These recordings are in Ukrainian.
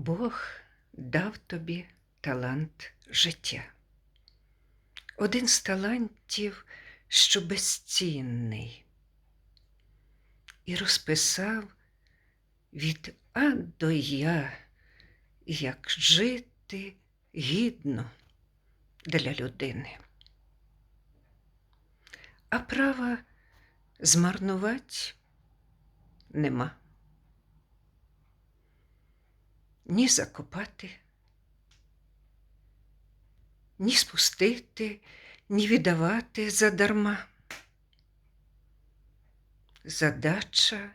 Бог дав тобі талант життя. Один з талантів, що безцінний, і розписав від А до Я, як жити гідно для людини. А права змарнувати нема. Ні закопати, ні спустити, ні віддавати задарма. Задача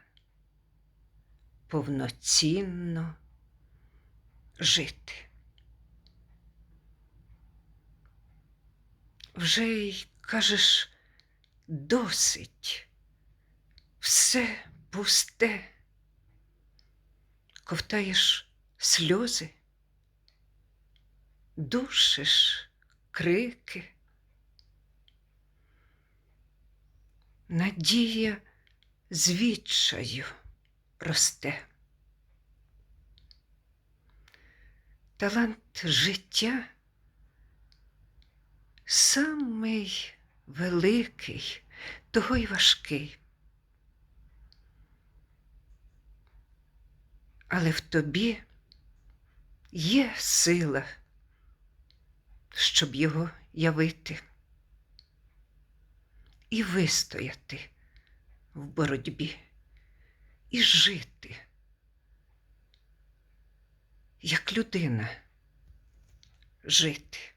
повноцінно жити. Вже й кажеш досить, все пусте, ковтаєш сльози, душиш крики. Надія з відчаю росте. Талант життя самий великий, того й важкий. Але в тобі є сила, щоб його явити і вистояти в боротьбі, і жити, як людина жити.